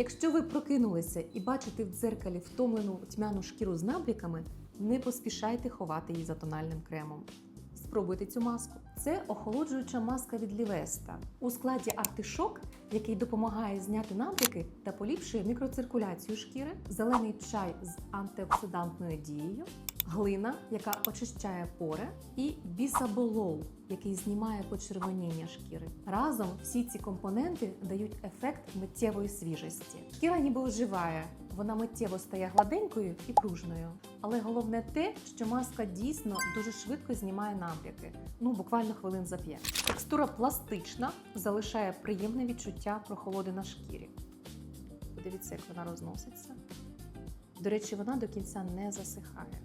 Якщо ви прокинулися і бачите в дзеркалі втомлену тьмяну шкіру з набріками, не поспішайте ховати її за тональним кремом. Спробуйте цю маску. Це охолоджуюча маска від Лівеста. У складі артишок, який допомагає зняти набряки та поліпшує мікроциркуляцію шкіри, зелений чай з антиоксидантною дією, глина, яка очищає пори, і бісаболол, який знімає почервоніння шкіри. Разом всі ці компоненти дають ефект миттєвої свіжості. Шкіра ніби оживає, вона миттєво стає гладенькою і пружною. Але головне те, що маска дійсно дуже швидко знімає набряки, ну буквально хвилин за п'ять. Текстура пластична, залишає приємне відчуття прохолоди на шкірі. Подивіться, як вона розноситься. До речі, вона до кінця не засихає,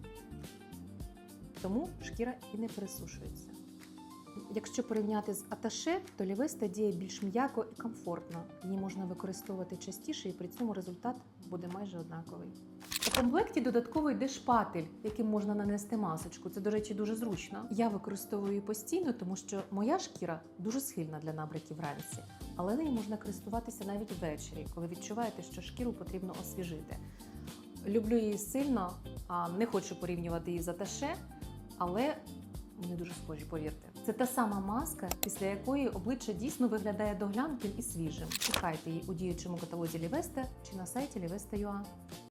тому шкіра і не пересушується. Якщо порівняти з аташе, то лівеста діє більш м'яко і комфортно. Її можна використовувати частіше, і при цьому результат буде майже однаковий. У комплекті додатково йде шпатель, яким можна нанести масочку. Це, до речі, дуже зручно. Я використовую її постійно, тому що моя шкіра дуже схильна для набряків вранці, але нею можна користуватися навіть ввечері, коли відчуваєте, що шкіру потрібно освіжити. Люблю її сильно, а не хочу порівнювати її з аташе, але вони дуже схожі, повірте. Це та сама маска, після якої обличчя дійсно виглядає доглянутим і свіжим. Шукайте її у діючому каталозі Лівеста чи на сайті Лівеста.ua.